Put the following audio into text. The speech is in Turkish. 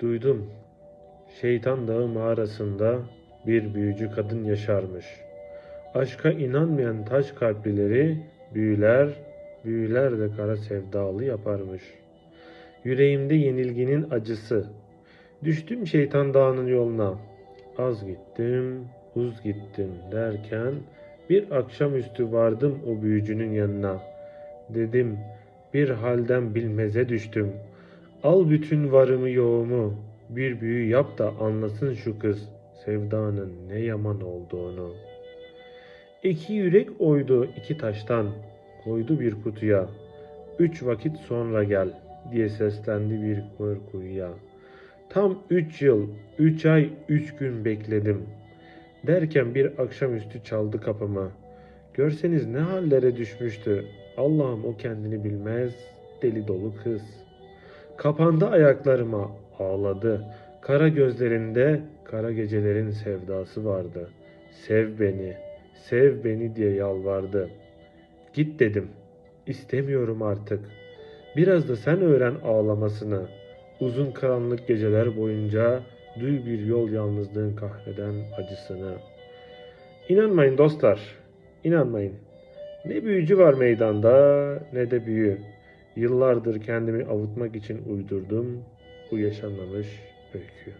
Duydum. Şeytan Dağı mağarasında bir büyücü kadın yaşarmış. Aşka inanmayan taş kalplileri büyüler, büyüler de kara sevdalı yaparmış. Yüreğimde yenilginin acısı. Düştüm şeytan dağının yoluna. Az gittim, uz gittim derken bir akşamüstü vardım o büyücünün yanına. Dedim bir halden bilmeze düştüm. Al bütün varımı yoğumu, bir büyü yap da anlasın şu kız sevdanın ne yaman olduğunu. İki yürek oydu iki taştan, koydu bir kutuya. Üç vakit sonra gel diye seslendi bir kör kuyuya. Tam üç yıl, üç ay, üç gün bekledim. Derken bir akşamüstü çaldı kapımı. Görseniz ne hallere düşmüştü. Allah'ım o kendini bilmez, deli dolu kız. Kapandı ayaklarıma, ağladı. Kara gözlerinde kara gecelerin sevdası vardı. Sev beni, sev beni diye yalvardı. Git dedim. İstemiyorum artık. Biraz da sen öğren ağlamasını. Uzun karanlık geceler boyunca duy bir yol yalnızlığın kahreden acısını. İnanmayın dostlar, inanmayın. Ne büyücü var meydanda ne de büyü. Yıllardır kendimi avutmak için uydurdum bu yaşanmamış öykü.